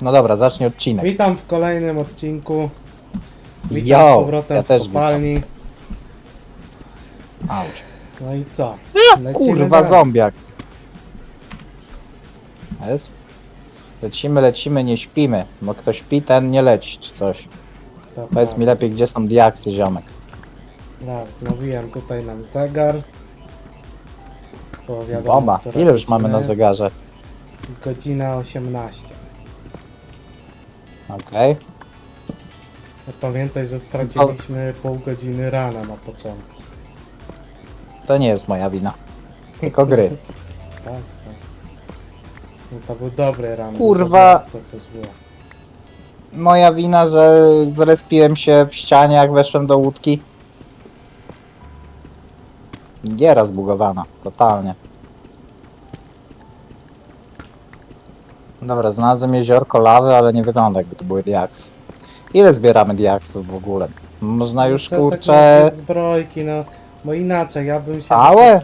No dobra, zacznij odcinek. Witam w kolejnym odcinku. Witam z Jo, powrotem ja w też kopalni. Auć. No i co? Lecimy Kurwa, dalej. zombiak. Jest? Lecimy, lecimy, nie śpimy. Bo kto śpi, ten nie leci, czy coś. To Powiedz mi lepiej, gdzie są diaksy, ziomek. Tak, wznowiłem tutaj nam zegar. Bo wiadomo, Bomba. która Ile już godzina mamy na jest. zegarze? Godzina 18. Okej. Pamiętaj, że straciliśmy pół godziny rana na początku. To nie jest moja wina. Tylko gry. Tak, tak. No to był dobry ran. Kurwa. już było. Moja wina, że zrespiłem się w ścianie, jak weszłem do łódki. Giera zbugowana, totalnie. Dobra, znalazłem jeziorko lawy, ale nie wygląda jakby to były diaksy. Ile zbieramy diaksów w ogóle? Można już kurczę... takie zbrojki, no. Bo inaczej, ja bym się... Całe?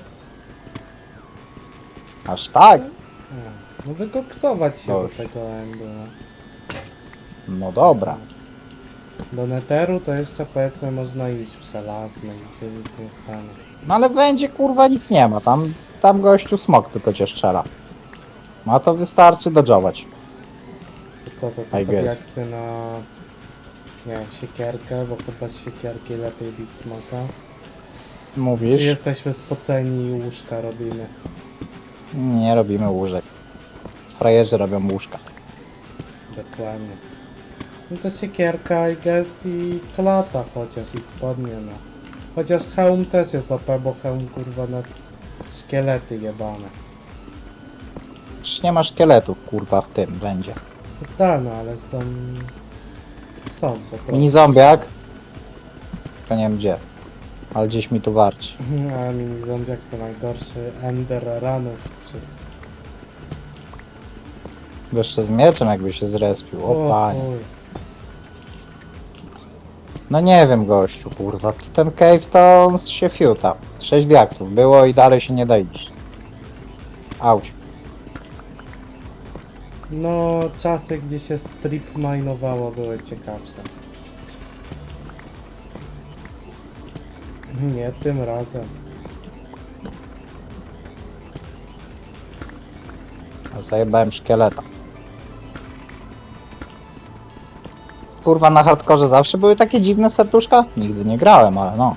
Aż tak? No wykoksować się Boż. do tego endu, no. No dobra. Do neteru to jeszcze powiedzmy można iść w żelazny i się nic nie stanie. No ale będzie kurwa nic nie ma. Tam, tam gościu smok tylko cię strzela. No to wystarczy dodżować. Co to I tylko guess. diaksy na... Nie wiem, siekierkę, bo chyba z siekierki lepiej bić smoka. Czy Mówisz? jesteśmy spoceni i łóżka robimy? Nie robimy łóżek. Frajerzy robią łóżka. Dokładnie. No to siekierka i guess i klata chociaż i spodnie no. Chociaż hełm też jest OP, bo hełm kurwa na szkielety jebane. Przecież nie ma szkieletów kurwa w tym będzie. Tak, no ale są... Są po prostu. Mini zombiak. Tylko nie wiem gdzie. Ale gdzieś mi tu warci. A mini zombiak to najgorszy ender ranów przez... Jeszcze z mieczem jakby się zrespił. O panie. chuj. No nie wiem gościu kurwa. Ten cave to on się fiuta. 6 diaksów było i dalej się nie da iść. Auć. No, czasy gdzie się strip minowało były ciekawsze. Nie tym razem. Zajebałem szkieleta. Kurwa na hardkorze zawsze były takie dziwne serduszka? Nigdy nie grałem, ale no.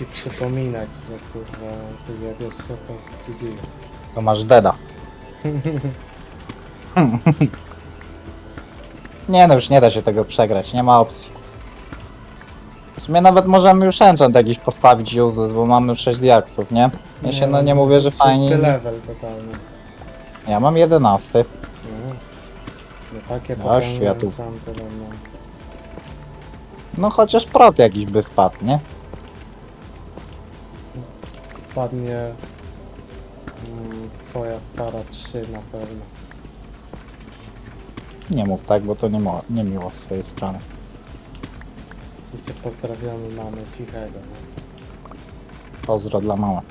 Ci przypominać, że kurwa, ty wiesz co to ci dzieje. To masz deda. nie no, już nie da się tego przegrać, nie ma opcji. W sumie nawet możemy już enchant jakiś postawić useless, bo mamy 6 diaksów, nie? Ja się no nie mówię, że fajnie. level totalny. Ja mam 11. No, no takie ja enchanty będą. No chociaż prot jakiś by wpadł, nie? Wpadnie mm, twoja stara 3 na pewno. Nie mów tak, bo to nie, mo- nie miło z swojej strony. Oczywiście pozdrawiamy mamy cichego. No. Pozdro dla mała.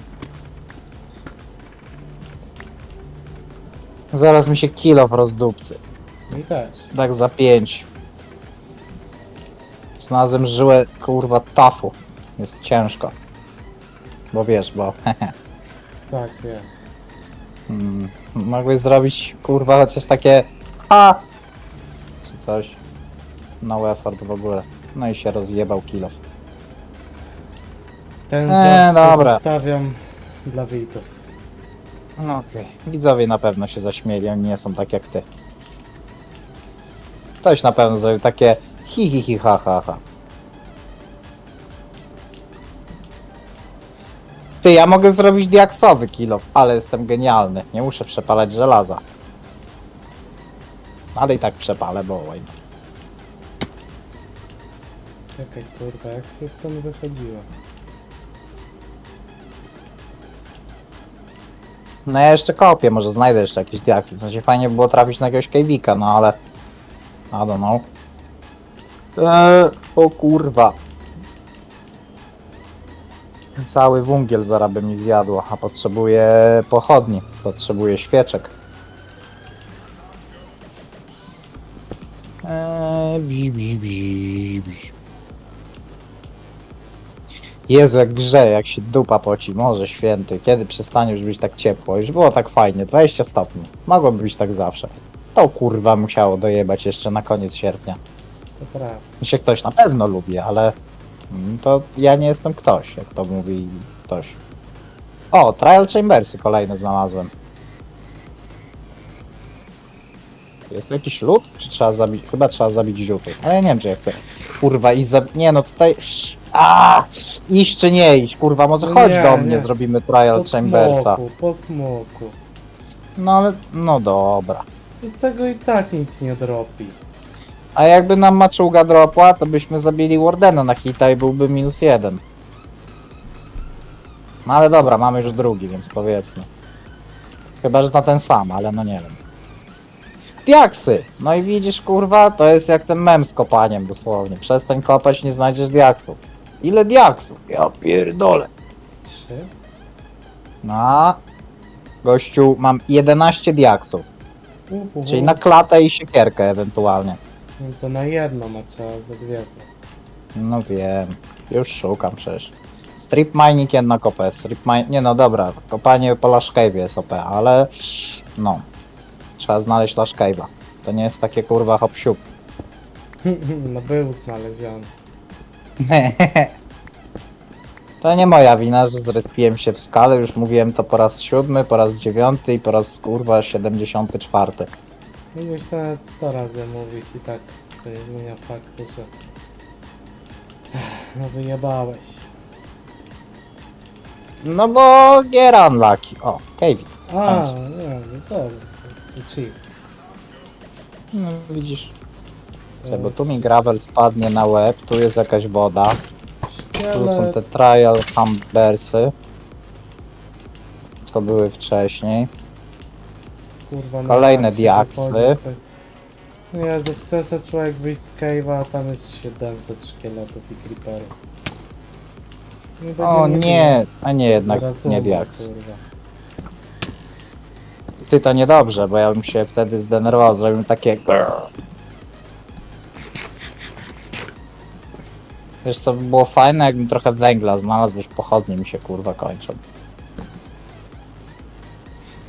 Zaraz mi się kilo w rozdupcy. I też. Tak za pięć. Znalazłem żyłę kurwa tafu. Jest ciężko. Bo wiesz, bo Tak, wiem. mm, mogłeś zrobić kurwa chociaż takie ha czy coś. No effort w ogóle. No i się rozjebał kilof. Ten Eee, żart dobra. zostawiam dla widzów. No okej. Widzowie na pewno się zaśmieli, oni nie są tak jak ty. Ktoś na pewno zrobił takie hi hi hi ha ha ha. Ty, ja mogę zrobić diaksowy kilof, ale jestem genialny. Nie muszę przepalać żelaza. Ale i tak przepalę, bo oj. Czekaj, kurwa, jak się stąd wychodziło? No ja jeszcze kopię, może znajdę jeszcze jakiś diaksy. W sensie fajnie by było trafić na jakiegoś kejwika, no ale... I don't know. Eee, o kurwa. Cały wungiel zaraz by mi zjadło, a potrzebuję pochodni, potrzebuję świeczek. Eee, bzi, bzi, bzi, bzi. Jezu, jak grze, jak się dupa poci, może święty, kiedy przestanie już być tak ciepło? Już było tak fajnie, 20 stopni. Mogłoby być tak zawsze. To kurwa musiało dojebać jeszcze na koniec sierpnia. To prawda. się ktoś na pewno lubi, ale to ja nie jestem ktoś, jak to mówi ktoś. O, Trial Chambersy kolejne znalazłem. Jest tu jakiś lód? Czy trzeba zabić? Chyba trzeba zabić ziuty. Ale ja nie wiem, czy ja chcę. Kurwa, i za... Nie no, tutaj... A, iść czy nie iść? Kurwa, może No chodź nie, do mnie, nie. zrobimy Trial Po Chambersa. smoku, po smoku. No ale, no dobra. Z tego i tak nic nie dropi. A jakby nam maczuga dropła, to byśmy zabili Wardena na hita i byłby minus jeden. No ale dobra, mamy już drugi, więc powiedzmy. Chyba, że na ten sam, ale no nie wiem. Diaksy! No i widzisz, kurwa, to jest jak ten mem z kopaniem dosłownie. Przestań kopać, nie znajdziesz diaksów. Ile diaksów? Ja pierdolę. Trzy? No. Gościu, mam 11 diaksów. Uhu. Czyli na klatę i siekierkę ewentualnie. No to na jedno, a trzeba za dwie. No wiem, już szukam przecież. Strip mining jedna kopę, strip mine... Nie no dobra, kopanie po Lashcave'ie jest OP, ale... No. Trzeba znaleźć Lashcave'a. To nie jest takie kurwa hop siup. No był znaleziony. To nie moja wina, że zrespiłem się w skale, już mówiłem to po raz siódmy, po raz dziewiąty i po raz kurwa 74. Mógłbyś to nawet 100 razy mówić i tak to nie zmienia faktu, że... No wyjebałeś. No bo gier unlucky. O, Cave. A, Kończ. nie, no. To cheat. No widzisz. To Bo tu mi gravel spadnie na łeb, tu jest jakaś woda. Tu są te trial hambersy. Co były wcześniej. Kurwa, na Kolejne się diaksy. wychodzi z tej- Jezu, chce se człowiek wyjść z cave'a, a tam jest 700 szkieletów i creeperów. Nie O nie, a nie jednak nie diaks. kurwa. Ty to niedobrze, bo ja bym się wtedy zdenerwował, zrobił takie grrr. Wiesz co by było fajne, jakbym trochę węgla znalazł, już pochodnie mi się kurwa kończą.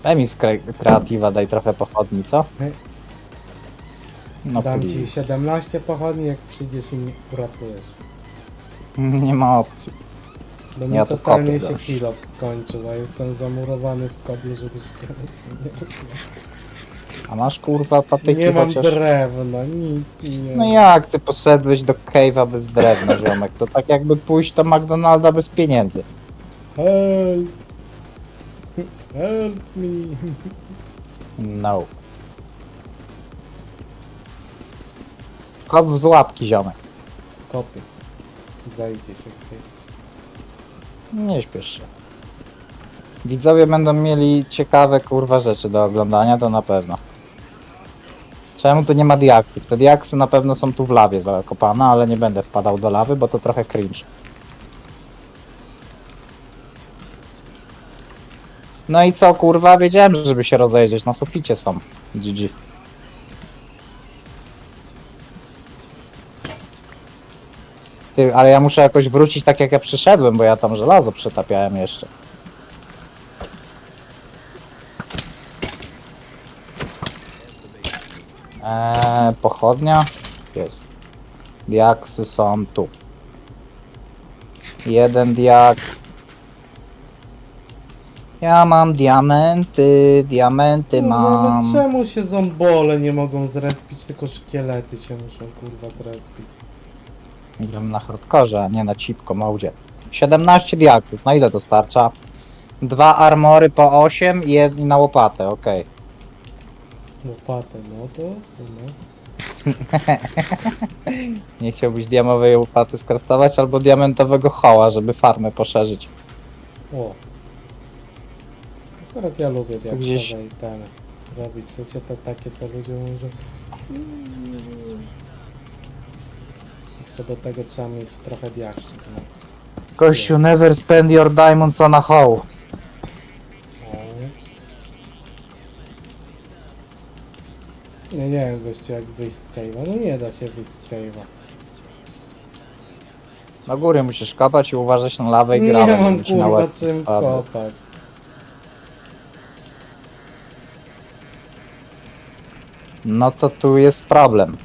Daj mi z kre kreatywa, daj trochę pochodni, co? No Dam ci please. 17 pochodni, jak przyjdziesz i mnie uratujesz. Nie ma opcji. Bo mi Ja tu totalnie kopię się gość. kill skończył, a jestem zamurowany w koblu, żeby szkielet mnie nie rozjechał. A masz kurwa patyki Nie mam chociaż? drewna, nic nie No jak ty poszedłeś do cave'a bez drewna, ziomek? To tak jakby pójść do McDonalda bez pieniędzy. Help! Help me! No. Kop w złapki, ziomek. Kopię. Zajdzie się tutaj. Nie śpiesz się. Widzowie będą mieli ciekawe kurwa rzeczy do oglądania, to na pewno. Czemu tu nie ma diaksów? Te diaksy na pewno są tu w lawie zakopane, ale nie będę wpadał do lawy, bo to trochę cringe. No i co kurwa? Wiedziałem, żeby się rozejrzeć. Na suficie są. GG. Ty, ale ja muszę jakoś wrócić tak jak ja przyszedłem, bo ja tam żelazo przetapiałem jeszcze. Eee, pochodnia? Jest. Diaksy są tu. Jeden diaks. Ja mam diamenty, diamenty Kurwa, mam. no czemu się zombole nie mogą zrespić, tylko szkielety się muszą kurwa zrespić? Gram na hardkorze, a nie na cipko modzie. 17 diaksów, na ile to starcza? Dwa armory po 8 i jed- i na łopatę, okej. Łopatę, no to w sumie. Nie chciałbyś diamowej łopaty skraftować albo diamentowego hoła, żeby farmę poszerzyć. O. Akurat ja lubię diaksowe gdzieś- itemy. Robić chcecie te takie, co ludzie mówią. Tylko do tego trzeba mieć trochę diaksów. No. Gościu, never spend your diamonds on a hoe. O. Nie, nie wiem gościu jak wyjść z cave'a. No nie da się wyjść z cave'a. Na góry musisz kopać i uważać na lawę i Nie grawę, mam żeby ci na kurwa łeb czym padło. kopać. No to tu jest problem.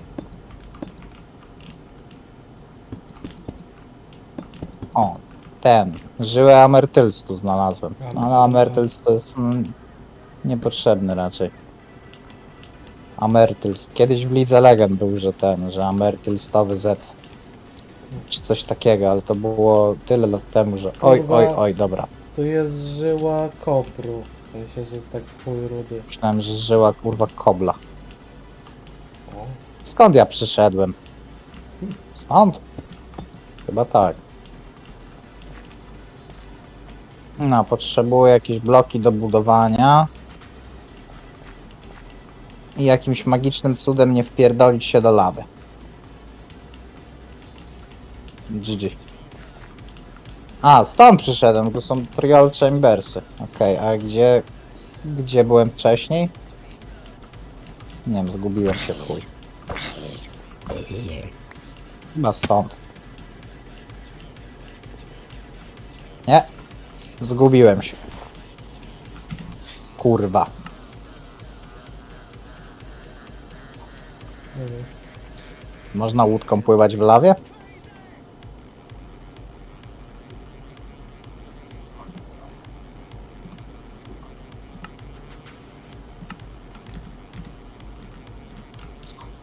O, ten. Żyłę Amertyls tu znalazłem. No, ale Amertyls to jest mm, niepotrzebny raczej. Amertyls. Kiedyś w Lidze Legend był, że ten, że Amertylstowy Z. Czy coś takiego, ale to było tyle lat temu, że. Oj, Kurwa. oj, oj, dobra. Tu jest żyła kopru. W sensie, że jest tak w chuj rudy. Myślałem, że żyła kurwa kobla. Skąd ja przyszedłem? Stąd? Chyba tak. No, potrzebuję jakieś bloki do budowania. I jakimś magicznym cudem nie wpierdolić się do lawy. GG. A, stąd przyszedłem, to są Trial Chambersy. Okej, a gdzie... Gdzie byłem wcześniej? Nie wiem, zgubiłem się w chuj. Chyba stąd. Nie. Zgubiłem się. Kurwa. Można łódką pływać w lawie?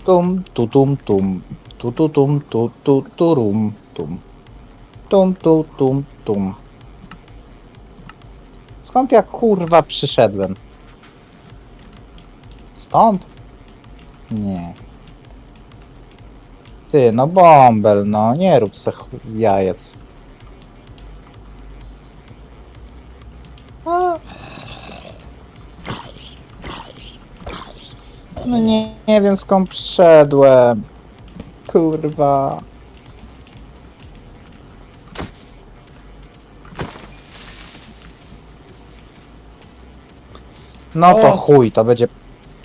Tum, tu, tum, tum. Tu, tu, tum, tu, tu, turum, tum. Tum, tu, tum, tum. Skąd ja kurwa przyszedłem? Stąd? Nie. Ty, no bąbel, no nie rób se jajec. No nie, nie wiem skąd przyszedłem. Kurwa. No to O! chuj, to będzie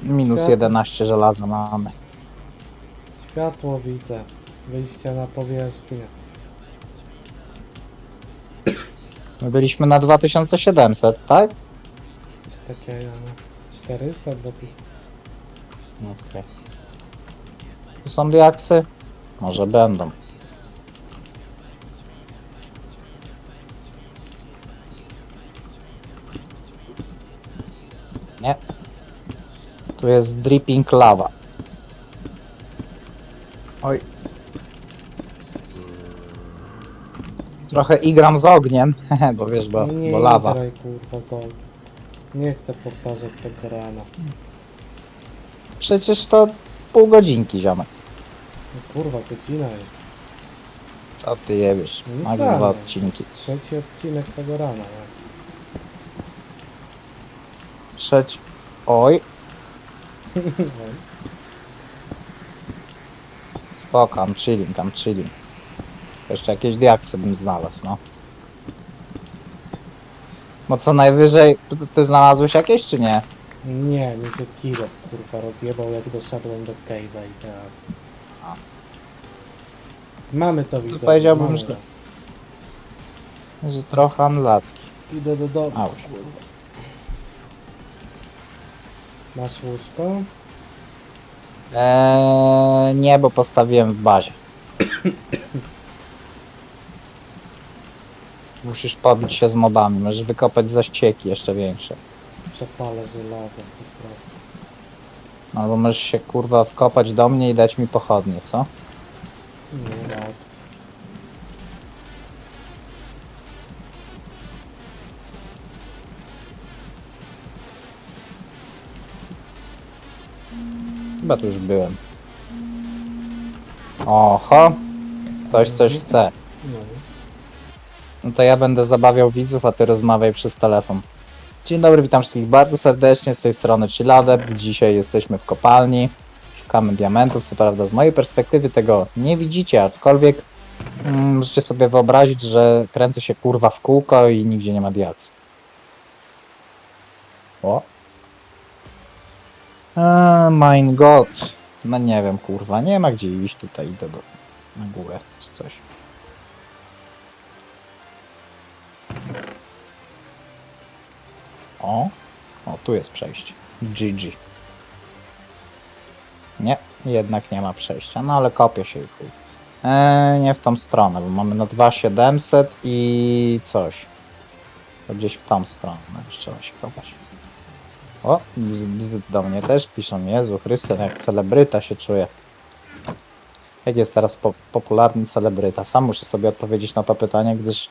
minus Światło. 11 żelaza mamy. Światło widzę. Wyjście na powierzchnię. My byliśmy na 2700, tak? Coś takiego. no. 400 do tych. Okej. Tu są diaksy? Może będą. Nie. Tu jest dripping lava. Oj. Trochę igram z ogniem, bo wiesz, bo, nie bo lawa. graj, kurwa zol. Nie chcę powtarzać tego rana. Przecież to pół godzinki, ziomek. No kurwa, godzina jest. Co ty jebiesz? No Max tak, dwa no. odcinki. Trzeci odcinek tego rana. No. Trzeci. Oj, spoko, I'm chilling, I'm chilling. Jeszcze jakieś diaksy bym znalazł, no. Bo co najwyżej, ty, ty znalazłeś jakieś czy nie? Nie, mi się kilo kurwa rozjebał jak doszedłem do cave'a i tak. Mamy to widzę. powiedziałbym, mamy że- to. Że trochę anlacki. Idę do domu. Kurwa. Masz łóżko? Eee, nie, bo postawiłem w bazie. Musisz pobić się z mobami, możesz wykopać zaścieki jeszcze większe. Przepalę żelazem po prostu. Albo możesz się kurwa wkopać do mnie i dać mi pochodnie, co? Nie ma opcji. Chyba tu już byłem. Oho, ktoś coś chce. No. No to ja będę zabawiał widzów, a ty rozmawiaj przez telefon. Dzień dobry, witam wszystkich bardzo serdecznie, z tej strony Chiladep. Dzisiaj jesteśmy w kopalni, szukamy diamentów, co prawda z mojej perspektywy tego nie widzicie, aczkolwiek Mm, Możecie sobie wyobrazić, że kręcę się kurwa w kółko i nigdzie nie ma diaks. O. Eee, mein Gott. No nie wiem, kurwa, nie ma gdzie iść tutaj, idę do, na górę czy coś. O, o, tu jest przejście. GG. Nie, jednak nie ma przejścia, no ale kopię się i chuj. Eee, nie w tą stronę, bo mamy na 2700 i coś. To gdzieś w tą stronę już trzeba się kopać. O, do mnie też piszą, Jezu Chryste, jak celebryta się czuję. Jak jest teraz po, popularny celebryta? Sam muszę sobie odpowiedzieć na to pytanie, gdyż,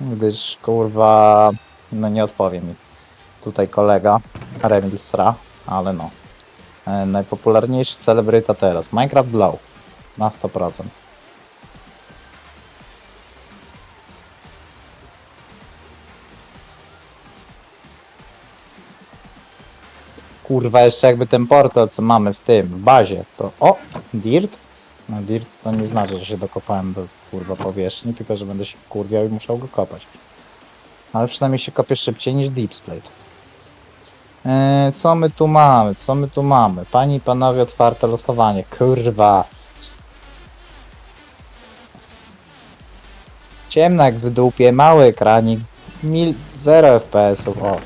gdyż kurwa, no nie odpowie mi tutaj kolega Remil Sra, ale no. E, najpopularniejszy celebryta teraz, Minecraft Blow, na 100%. Kurwa, jeszcze jakby ten portal, co mamy w tym, w bazie, to... O! Dirt? No dirt to nie znaczy, że się dokopałem do kurwa powierzchni, tylko że będę się wkurwiał i musiał go kopać. Ale przynajmniej się kopie szybciej niż Deep Splate. Eee, co my tu mamy? Co my tu mamy? Panie i panowie, otwarte losowanie. Kurwa. Ciemno jak w dupie, mały ekranik. Mil... 0 FPS-ów, o.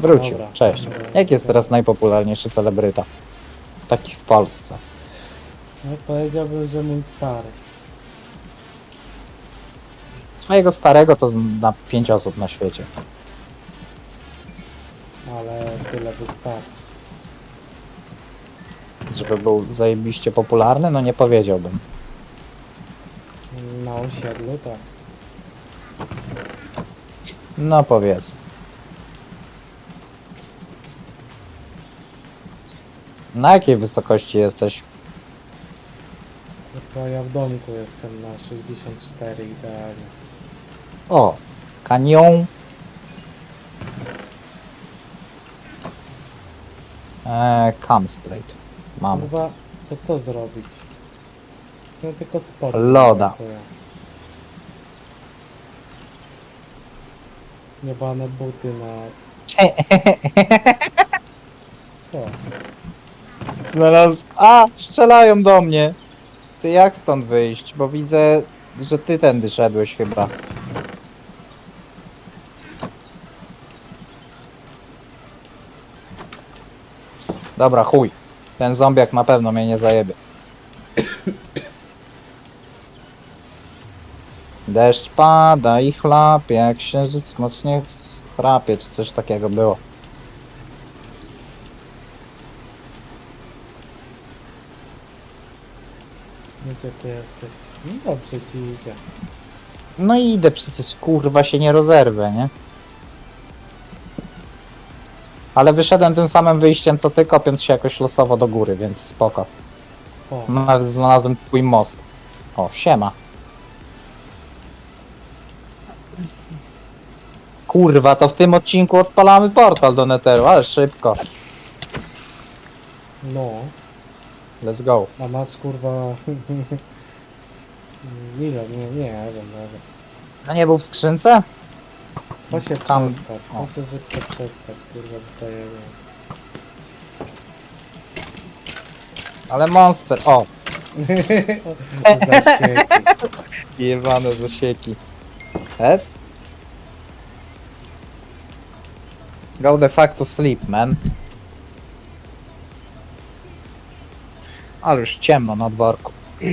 Wrócił, Dobra, cześć. Jak jest teraz najpopularniejszy celebryta? Taki w Polsce. No powiedziałbym, że mój stary. Twojego starego to z- na 5 osób na świecie. Ale tyle wystarczy. Żeby był zajebiście popularny, no nie powiedziałbym. Na osiedlu tak. No powiedz. Na jakiej wysokości jesteś? Tylko ja w domku jestem na 64 idealnie. O, kanion. Eee, Camsplate. Mam. Kurwa, to co zrobić? No tylko sport. Loda. brakuje. Niebane buty na... Co? Znalazł. A! Strzelają do mnie! Ty jak stąd wyjść? Bo widzę, że ty tędy szedłeś chyba. Dobra, chuj. Ten zombiak na pewno mnie nie zajebie. Deszcz pada i chlapie, księżyc mocniej chrapie, czy coś takiego było. Gdzie ty jesteś? No dobrze ci idzie. No i idę przecież kurwa się nie rozerwę, nie? Ale wyszedłem tym samym wyjściem co ty, kopiąc się jakoś losowo do góry, więc spoko. O, Nawet znalazłem twój most. O, siema. Kurwa, to w tym odcinku odpalamy portal do Netheru, ale szybko. no. Let's go. A masz kurwa... Ile? Nie, nie, nie wiem, nie wiem. A nie był w skrzynce? Chodź się Tam- przespać, o. chodź się szybko przespać, kurwa, ja wiem. Ale monster, o, Zasieki. Jebane zasieki. S? Go de facto sleep, man. Ale już ciemno na dworku.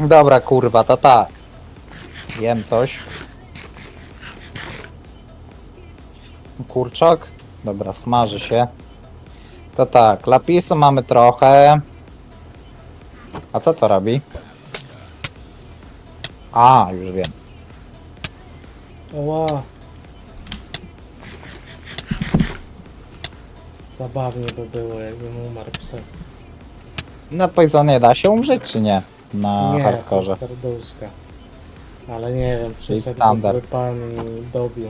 Dobra, kurwa, to tak. Jem coś. Kurczak. Dobra, smaży się. To tak, lapisu mamy trochę. A co to robi? A, już wiem. Oła. Zabawnie by było, jakbym umarł przez... Na Poisonie da się umrzeć, czy nie? Na nie, hardkorze. serduszka. Ale nie wiem, przyszedł standard. zły pan dobił.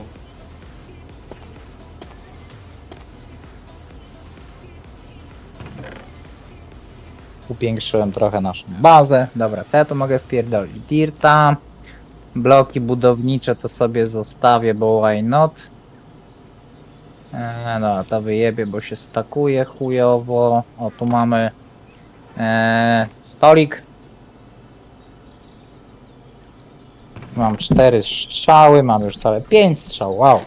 Upiększyłem trochę naszą bazę. Dobra, co ja tu mogę wpierdolić? Dirta. Bloki budownicze to sobie zostawię, bo why not? Eee, no, to wyjebie, bo się stakuje chujowo. O, tu mamy eee, stolik. Mam cztery strzały, mam już całe pięć strzał, wow.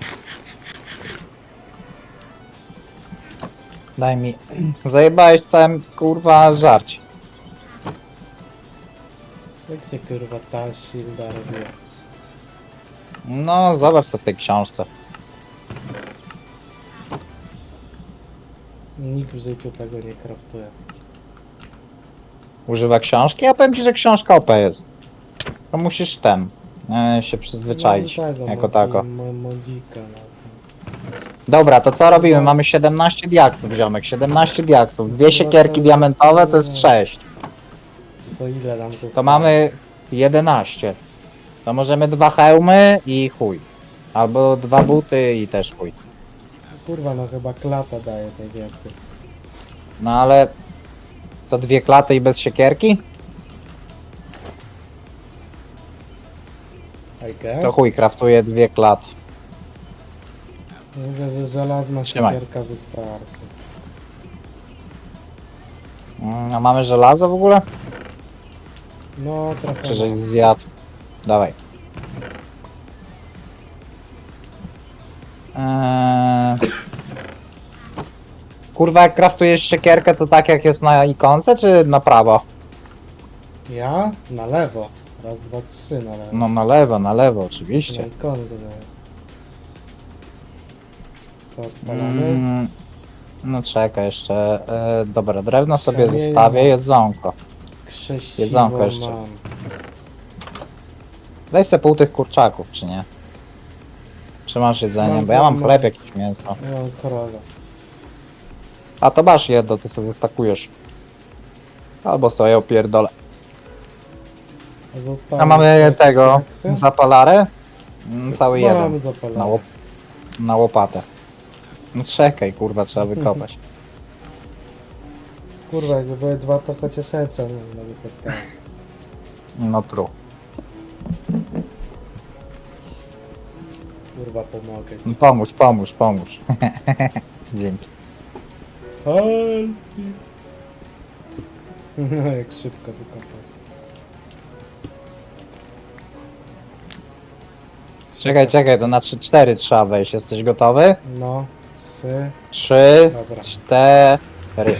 Daj mi. Zajebałeś całym kurwa żarcie. Jak się kurwa ta shielda robiła? No, zobacz co w tej książce. Nikt w życiu tego nie kraftuje. Używa książki? Ja powiem ci, że książka OP jest. To musisz ten. E, się przyzwyczaić. Mam tego, jako modzi- tako. mo- Modzika no. Dobra, to co robimy? Mamy 17 diaksów, ziomek. 17 diaksów. Dwie siekierki diamentowe to jest 6. To ile nam zostało? To mamy 11. To możemy dwa hełmy i chuj. Albo dwa buty i też chuj. Kurwa, no chyba klata daje tej więcej. No ale to dwie klaty i bez siekierki? I guess. To chuj, kraftuję dwie klaty. Myślę, że żelazna Trzymaj. siekierka wystarczy. Mm, A mamy żelazo w ogóle? No, trochę. Czy żeś zjadł? Dawaj. Eee... Kurwa, jak kraftujesz siekierkę, to tak jak jest na ikonce, czy na prawo? Ja? Na lewo. Raz, dwa, trzy na lewo. No na lewo, na lewo, Na oczywiście. ikony to odpalamy? Mm, no czekaj jeszcze. E, dobra, drewno sobie Kamienie. zostawię, jedzonko. Krzesiwo jedzonko jeszcze. mam. Daj se pół tych kurczaków, czy nie? Czy masz jedzenie? Mam Bo ja mam chleb, jakieś mięso. Ja mam. A to masz jedno, ty sobie zestakujesz. Albo sobie opierdolę. Zostało A mamy jakieś tego, diaksy? zapalarę? Mm, Cały jeden. mamy. Na, łop na łopatę. No czekaj, kurwa, trzeba wykopać. Kurwa, jakby były dwa, to chociaż ecza nie mogę postawić. No tru. Kurwa, pomogę ci. Pomóż, pomóż, pomóż. Dzięki. Help me. Jak szybko wykopał. Czekaj, czekaj, to na 3-4 trzeba wejść. Jesteś gotowy? No, trzy. 3, Dobra. 4.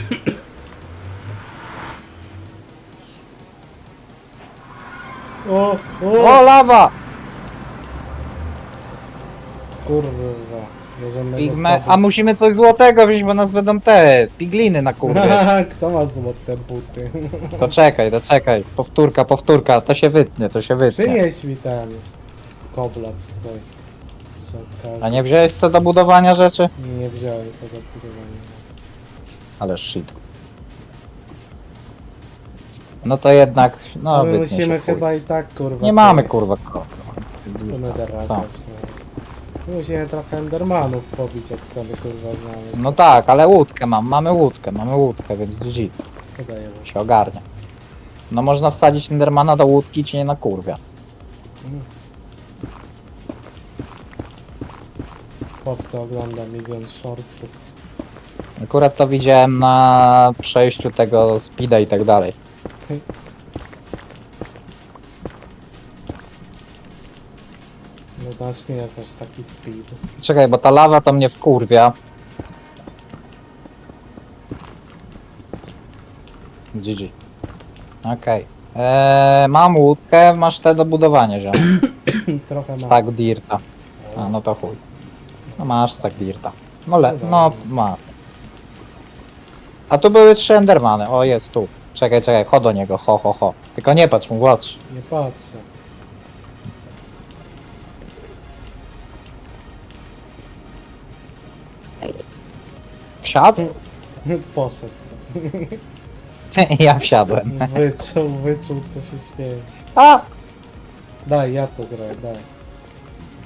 O, O, o, lawa! kurwa. Bierzemy Pigme... A musimy coś złotego wziąć, bo nas będą te pigliny na kurwie. Kto ma złote buty? To czekaj, to czekaj. Powtórka, powtórka. To się wytnie, to się wytnie. Przynieś mi ten z kobla czy coś. Przy okazji. A nie wziąłeś co do budowania rzeczy? Nie wziąłem sobie budowania. Ale shit. No to jednak, no wytnie musimy się chuj. chyba i tak kurwa. Nie mamy kurwa ko- Co? wziąć. Musimy trochę endermanów pobić jak chcemy kurwa znaleźć. No tak, ale łódkę mam, mamy łódkę, mamy łódkę, więc GG, Co daje mu? się ogarnia. No można wsadzić Endermana do łódki i cię nie na kurwia. Chłopca ogląda milion shortsów. Akurat to widziałem na przejściu tego speeda i tak dalej. No nie jest aż taki speed. Czekaj, bo ta lawa to mnie wkurwia. GG. Okej. Eee, mam łódkę, masz te do budowania, ziom. Trochę ma. Stack dirta. A no to chuj. No masz stack dirta. No le, no ma. A tu były trzy endermany. O, jest tu. Czekaj, czekaj, chodź do niego, ho, ho, ho. Tylko nie patrz mu oczy. Nie patrzę. Wsiadł? Poszedł sobie. ja wsiadłem. Wyczuł, wyczuł co się śmieje. A! Daj, ja to zrobię, daj.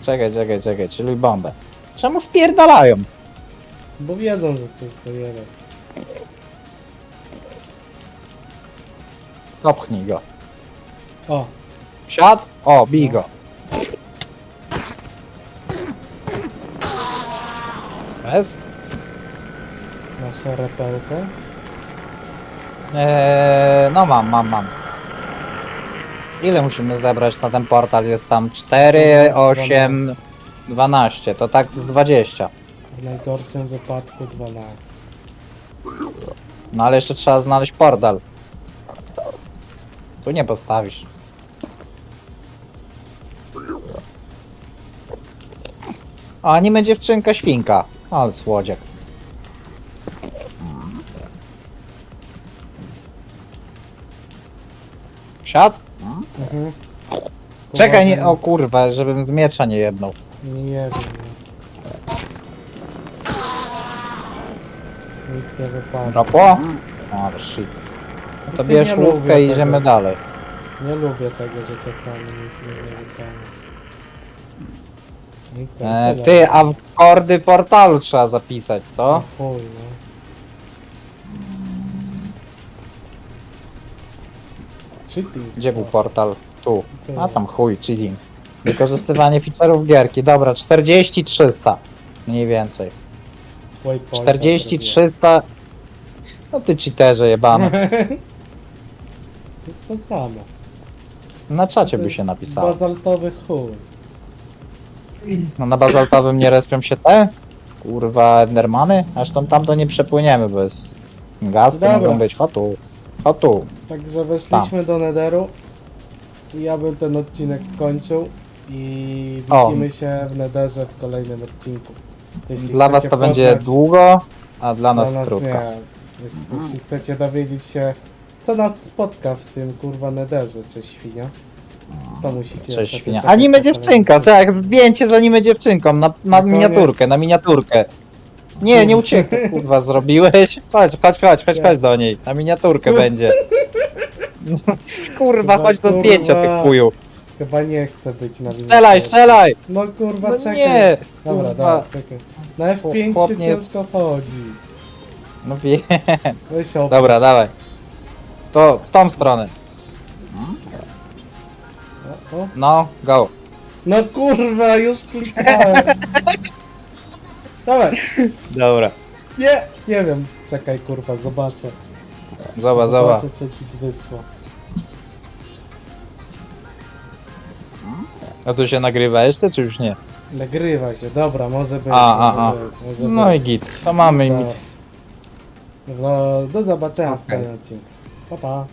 Czekaj, czekaj, czekaj, czyli bombę. Czemu spierdalają? Bo wiedzą, że ktoś to jeden. Dopchnij go. O, Wsiadł? O, bij go. Bez? masz repełkę. Eee, no mam, mam, mam. Ile musimy zebrać na ten portal? Jest tam 4, 8, 12. To tak z 20. W najgorszym wypadku 12. No ale jeszcze trzeba znaleźć portal. Tu nie postawisz. O, anime dziewczynka świnka. Ale słodziek. Wsiadł? Mhm. Czekaj, nie, o kurwa, żebym z miecza nie jednął. Nie wiem. Nic nie wypadło. Dropło? O, shit. To Właśnie bierz nie lubię i idziemy tego. dalej. Nie lubię tego, że czasami nic nie wypadło. Nic E, tyle. ty, a w kordy portalu trzeba zapisać, co? chuj, no. Cheating. Gdzie był portal? Tu. Tu. A tam chuj, cheating. Wykorzystywanie feature'ów gierki. Dobra, 40 300. Mniej więcej. Waypointa 40 300. No ty cheaterze jebany. To jest to samo. Na czacie by się napisało. Bazaltowy chuj. No na bazaltowym nie respią się te? Kurwa Endermany? Aż tam, tam to nie przepłyniemy, bo jest gaz, to Dobra. mogą być. O tu. O tu. Także weszliśmy do Netheru. I ja bym ten odcinek kończył. I O. widzimy się w Netherze w kolejnym odcinku. Jeśli Dla was chcecie to będzie poznać- długo, a dla nas Dla nas krótko. nie. Jeśli, jeśli chcecie dowiedzieć się, co nas spotka w tym kurwa Netherze, cześć świnia, to musicie... Cześć sobie świnia. czekać Anime na dziewczynka, kolejny tak, zdjęcie z anime dziewczynką, na, na koniec. miniaturkę, na miniaturkę. Nie, nie uciekaj, kurwa, zrobiłeś. Chodź, chodź, chodź, chodź, chodź do niej. Na miniaturkę będzie. Kurwa, chodź do zdjęcia, ty chuju. Chyba nie chcę być na Strzelaj, miniaturce. strzelaj! No kurwa, No czekaj. nie, Dobra, kurwa. dobra, czekaj. Na F5 Chłop się nie jest- ciężko chodzi. No wie. Weź op- Dobra, dawaj. To w tą stronę. o, o. No, go. No kurwa, już klikałem. Dawaj. Dobra. Nie, nie wiem. Czekaj kurwa, zobaczę. Zobacz, zobacz. Zobaczę, czy ci wyszło. A tu się nagrywa jeszcze, czy już nie? Nagrywa się, dobra, może być. A, może a, a. być, może No i być. git. To mamy. No, no, do zobaczenia w kolejnym odcinku. Pa, pa.